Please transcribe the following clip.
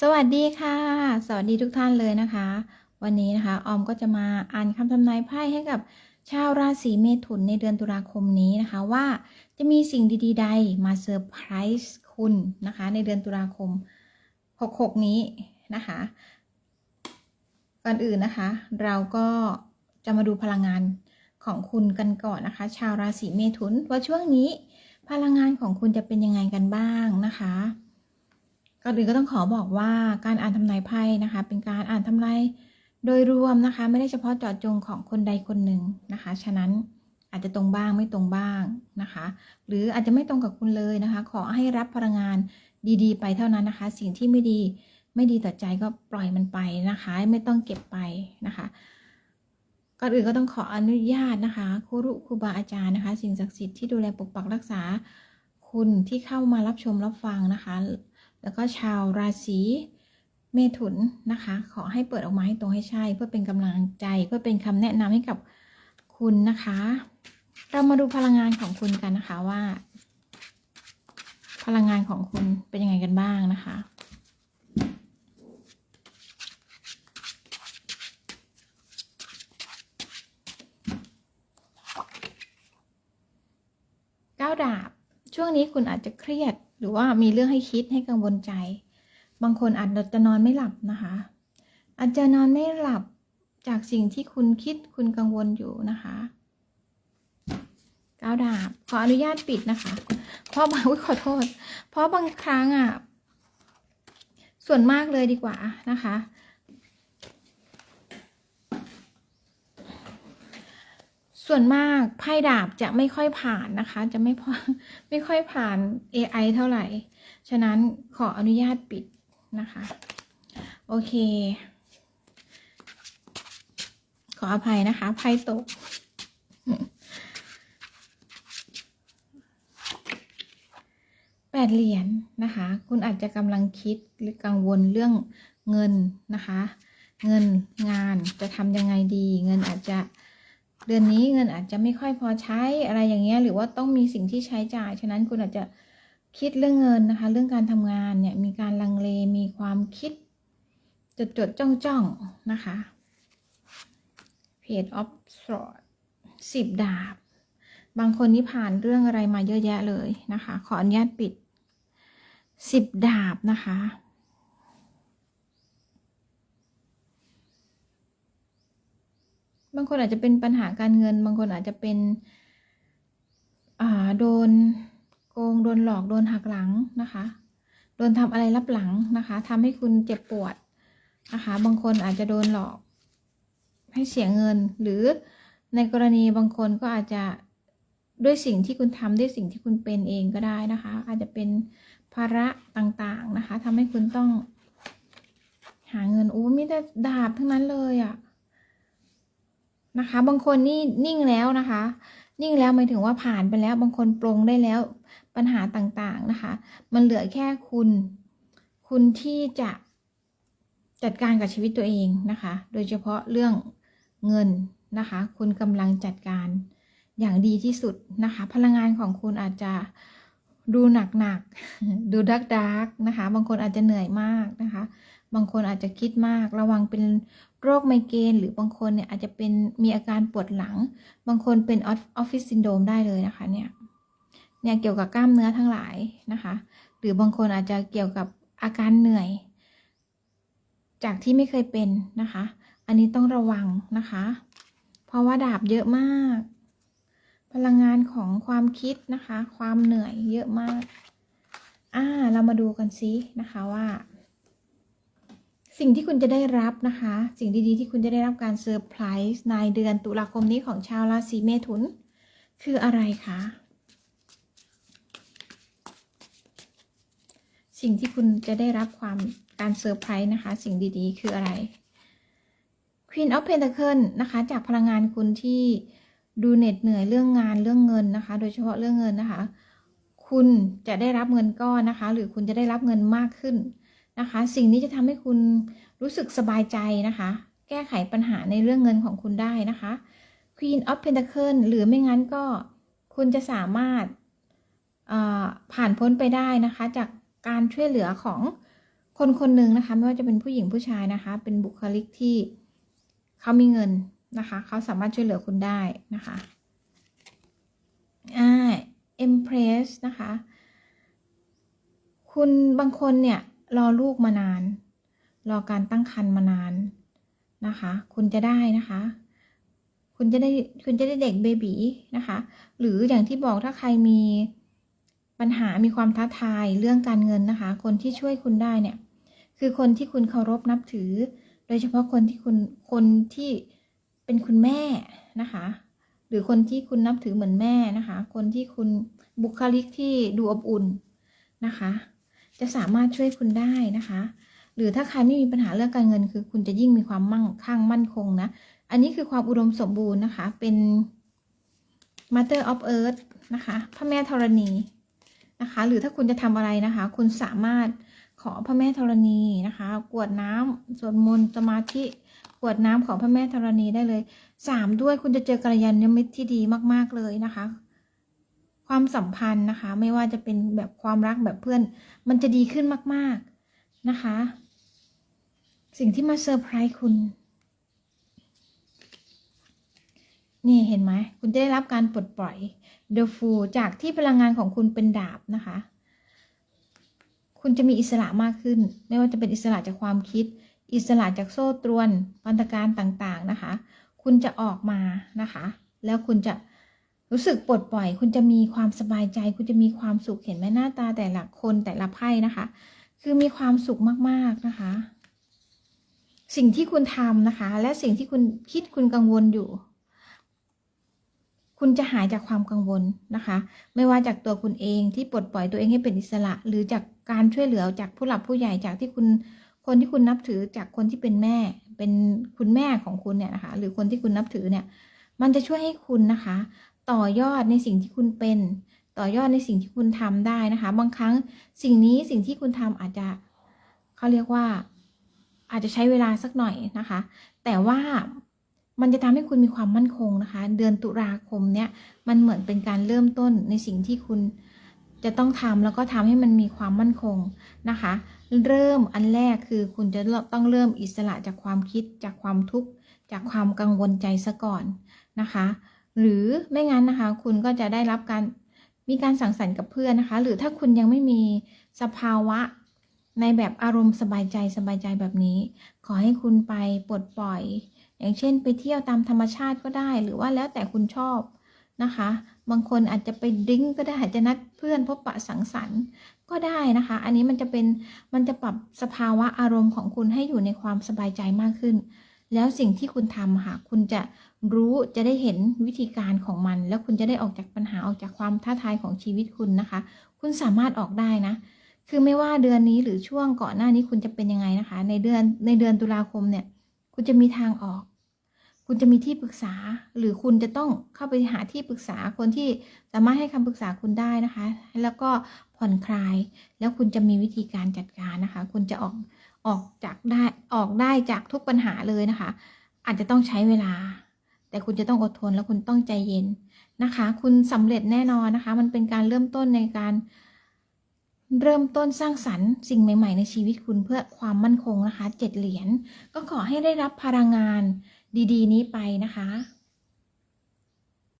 สวัสดีค่ะ สวัสดีทุกท่านเลยนะคะ วันนี้นะคะออมก็จะมาอ่านคำทำนายไพ่ให้กับชาวราศีเมถุนในเดือนตุลาคมนี้นะคะว่าจะมีสิ่งดีๆ ใดมาเซอร์ไพรส์คุณนะคะ ในเดือนตุลาคม 66 นี้นะคะ ก่อนอื่นนะคะ เราก็จะมาดูพลังงานของคุณกันก่อนนะคะ ชาวราศีเมถุนว่าช่วงนี้พลังงานของคุณจะเป็นยังไงกันบ้างนะคะ ก่อนอื่นก็ต้องขอบอกว่าการอ่านทำนายไพ่นะคะ เป็นการอ่านทำนายโดยรวมนะคะ ไม่ได้เฉพาะเจาะจงของคนใดคนหนึ่งนะคะ ฉะนั้นอาจจะตรงบ้างไม่ตรงบ้างนะคะ หรืออาจจะไม่ตรงกับคุณเลยนะคะ ขอให้รับพลังงานดีๆ ไปเท่านั้นนะคะ สิ่งที่ไม่ดีไม่ดีต่อใจก็ปล่อยมันไปนะคะ ไม่ต้องเก็บไปนะคะก่อนอื่นก็ต้องขออนุญาตนะคะครูรุครูบาอาจารย์นะคะ สิ่งศักดิ์สิทธิ์ที่ดูแลปกปักรักษา คุณที่เข้ามารับชมรับฟังนะคะ แล้วก็ชาวราศีเมถุนนะคะ ขอให้เปิดออกมาให้ตรงให้ใช่ เพื่อเป็นกำลังใจ เพื่อเป็นคำแนะนำให้กับคุณนะคะ เรามาดูพลังงานของคุณกันนะคะว่า พลังงานของคุณเป็นยังไงกันบ้างนะคะก้าวดาบ ช่วงนี้คุณอาจจะเครียด หรือว่ามีเรื่องให้คิดให้กังวลใจ บางคนอาจจะนอนไม่หลับนะคะ อาจจะนอนไม่หลับจากสิ่งที่คุณคิดคุณกังวลอยู่นะคะก้าวดาบขออนุญาตปิดนะคะ เพราะบางขอโทษ เพราะบางครั้งอะส่วนมากเลยดีกว่านะคะ ส่วนมากไพ่ดาบจะไม่ค่อยผ่านนะคะ จะไม่พอไม่ค่อยผ่าน AI เท่าไหร่ ฉะนั้นขออนุญาตปิดนะคะ โอเค ขออภัยนะคะไพ่ตก แปดเหรียญนะคะ คุณอาจจะกำลังคิดหรือกังวลเรื่องเงินนะคะ เงินงานจะทำยังไงดี เงินอาจจะ เดือนนี้เงินอาจจะไม่ค่อยพอใช้อะไรอย่างเงี้ยหรือว่าต้องมีสิ่งที่ใช้จ่าย ฉะนั้นคุณอาจจะคิดเรื่องเงินนะคะ เรื่องการทำงานเนี่ยมีการลังเลมีความคิด จดจดจ้องจ้องนะคะ Page of Swords สิบดาบ บางคนนี่ผ่านเรื่องอะไรมาเยอะแยะเลยนะคะ ขออนุญาตปิดสิบดาบนะคะ บางคนอาจจะเป็นปัญหาการเงิน บางคนอาจจะเป็นอ่าโดนโกงโดนหลอกโดนหักหลังนะคะ โดนทำอะไรรับหลังนะคะทำให้คุณเจ็บปวดนะคะ บางคนอาจจะโดนหลอกให้เสียเงิน หรือในกรณีบางคนก็อาจจะด้วยสิ่งที่คุณทำด้วยสิ่งที่คุณเป็นเองก็ได้นะคะ อาจจะเป็นภาระต่างๆนะคะทำให้คุณต้องหาเงินอู้มีแต่ดาบทั้งนั้นเลยอะ่ะ นะคะ บางคนนี่นิ่งแล้วนะคะ นิ่งแล้วหมายถึงว่าผ่านไปแล้ว บางคนปรงได้แล้วปัญหาต่างๆนะคะ มันเหลือแค่คุณ คุณที่จะจัดการกับชีวิตตัวเองนะคะ โดยเฉพาะเรื่องเงินนะคะ คุณกำลังจัดการอย่างดีที่สุดนะคะ พลังงานของคุณอาจจะดูหนักๆดูดักดักๆนะคะ บางคนอาจจะเหนื่อยมากนะคะ บางคนอาจจะคิดมาก ระวังเป็น โรคไมเกรนหรือบางคนเนี่ยอาจจะเป็นมีอาการปวดหลัง บางคนเป็นออฟฟิศซินโดรมได้เลยนะคะเนี่ยเนี่ยเกี่ยวกับกล้ามเนื้อทั้งหลายนะคะ หรือบางคนอาจจะเกี่ยวกับอาการเหนื่อย จากที่ไม่เคยเป็นนะคะ อันนี้ต้องระวังนะคะ เพราะว่าดาบเยอะมาก พลังงานของความคิดนะคะ ความเหนื่อยเยอะมาก อ่า เรามาดูกันซินะคะว่า สิ่งที่คุณจะได้รับนะคะ สิ่งดีๆที่คุณจะได้รับการเซอร์ไพรส์ในเดือนตุลาคมนี้ของชาวราศีเมถุน คืออะไรคะ สิ่งที่คุณจะได้รับความการเซอร์ไพรส์นะคะ สิ่งดีๆ คืออะไร Queen of Pentacle นะคะ จากพลังงานคุณที่ดูเหน็ดเหนื่อยเรื่องงานเรื่องเงินนะคะ โดยเฉพาะเรื่องเงินนะคะ คุณจะได้รับเงินก้อนนะคะ หรือคุณจะได้รับเงินมากขึ้น นะคะ สิ่งนี้จะทำให้คุณรู้สึกสบายใจนะคะ แก้ไขปัญหาในเรื่องเงินของคุณได้นะคะ Queen of Pentacle หรือไม่งั้นก็คุณจะสามารถผ่านพ้นไปได้นะคะ จากการช่วยเหลือของคนคนหนึ่งนะคะ ไม่ว่าจะเป็นผู้หญิงผู้ชายนะคะ เป็นบุคลิกที่เขามีเงินนะคะ เขาสามารถช่วยเหลือคุณได้นะคะอ่า Empress นะคะ คุณบางคนเนี่ย รอลูกมานาน รอการตั้งครรภ์มานานนะคะ คุณจะได้นะคะ คุณจะได้คุณจะได้เด็กเบบีนะคะ หรืออย่างที่บอกถ้าใครมีปัญหามีความท้าทายเรื่องการเงินนะคะ คนที่ช่วยคุณได้เนี่ย คือคนที่คุณเคารพนับถือ โดยเฉพาะคนที่คุณคนที่เป็นคุณแม่นะคะ หรือคนที่คุณนับถือเหมือนแม่นะคะ คนที่คุณบุคลิกที่ดูอบอุ่นนะคะ จะสามารถช่วยคุณได้นะคะ หรือถ้าใครไม่มีปัญหาเรื่องการเงิน คือคุณจะยิ่งมีความมั่งคั่งมั่นคงนะ อันนี้คือความอุดมสมบูรณ์นะคะ เป็น Mother of Earth นะคะพระแม่ธรณีนะคะ หรือถ้าคุณจะทำอะไรนะคะ คุณสามารถขอพระแม่ธรณีนะคะกวดน้ำสวดมนต์สมาธิกวดน้ำของพระแม่ธรณีได้เลยสามด้วยคุณจะเจอกัลยาณมิตรที่ดีมาก ๆ เลยนะคะ ความสัมพันธ์นะคะ ไม่ว่าจะเป็นแบบความรักแบบเพื่อน มันจะดีขึ้นมาก ๆนะคะ สิ่งที่มาเซอร์ไพรส์คุณ นี่เห็นไหม คุณจะได้รับการปลดปล่อย The Fool จากที่พลังงานของคุณเป็นดาบนะคะ คุณจะมีอิสระมากขึ้น ไม่ว่าจะเป็นอิสระจากความคิด อิสระจากโซ่ตรวน พันธการต่างๆนะคะ คุณจะออกมานะคะ แล้วคุณจะ รู้สึกปลดปล่อย คุณจะมีความสบายใจ คุณจะมีความสุขเห็นไหมหน้าตาแต่ละคนแต่ละไพ่นะคะ คือมีความสุขมากๆนะคะ สิ่งที่คุณทำนะคะ และสิ่งที่คุณคิดคุณกังวลอยู่ คุณจะหายจากความกังวลนะคะ ไม่ว่าจากตัวคุณเองที่ปลดปล่อยตัวเองให้เป็นอิสระ หรือจากการช่วยเหลือจากผู้หลักผู้ใหญ่จากที่คุณคนที่คุณนับถือจากคนที่เป็นแม่ เป็นคุณแม่ของคุณเนี่ยนะคะ หรือคนที่คุณนับถือเนี่ย มันจะช่วยให้คุณนะคะ ต่อยอดในสิ่งที่คุณเป็น ต่อยอดในสิ่งที่คุณทำได้นะคะ บางครั้งสิ่งนี้สิ่งที่คุณทำอาจจะเขาเรียกว่า อาจจะใช้เวลาสักหน่อยนะคะ แต่ว่ามันจะทำให้คุณมีความมั่นคงนะคะ เดือนตุลาคมเนี่ยมันเหมือนเป็นการเริ่มต้นในสิ่งที่คุณจะต้องทำแล้วก็ทำให้มันมีความมั่นคงนะคะ เริ่มอันแรกคือคุณจะต้องเริ่มอิสระจากความคิดจากความทุกข์จากความกังวลใจซะก่อนนะคะ หรือไม่งั้นนะคะ คุณก็จะได้รับการมีการสังสรรค์กับเพื่อนนะคะ หรือถ้าคุณยังไม่มีสภาวะในแบบอารมณ์สบายใจสบายใจแบบนี้ ขอให้คุณไปปลดปล่อย อย่างเช่นไปเที่ยวตามธรรมชาติก็ได้ หรือว่าแล้วแต่คุณชอบนะคะ บางคนอาจจะไปดิ้งก็ได้อาจจะนัดเพื่อนพบปะสังสรรค์ก็ได้นะคะ อันนี้มันจะเป็นมันจะปรับสภาวะอารมณ์ของคุณให้อยู่ในความสบายใจมากขึ้น แล้วสิ่งที่คุณทำค่ะ คุณจะรู้จะได้เห็นวิธีการของมัน แล้วคุณจะได้ออกจากปัญหาออกจากความท้าทายของชีวิตคุณนะคะ คุณสามารถออกได้นะ คือไม่ว่าเดือนนี้หรือช่วงก่อนหน้านี้คุณจะเป็นยังไงนะคะ ในเดือนในเดือนตุลาคมเนี่ย คุณจะมีทางออก คุณจะมีที่ปรึกษา หรือคุณจะต้องเข้าไปหาที่ปรึกษาคนที่สามารถให้คำปรึกษาคุณได้นะคะ แล้วก็ผ่อนคลาย แล้วคุณจะมีวิธีการจัดการนะคะ คุณจะออก ออกจากได้ออกได้จากทุกปัญหาเลยนะคะ อาจจะต้องใช้เวลา แต่คุณจะต้องอดทนแล้วคุณต้องใจเย็นนะคะ คุณสำเร็จแน่นอนนะคะ มันเป็นการเริ่มต้นในการเริ่มต้นสร้างสรรค์สิ่งใหม่ ๆ ในชีวิตคุณเพื่อความมั่นคงนะคะเจ็ดเหรียญก็ขอให้ได้รับพลังงานดี ๆ นี้ไปนะคะ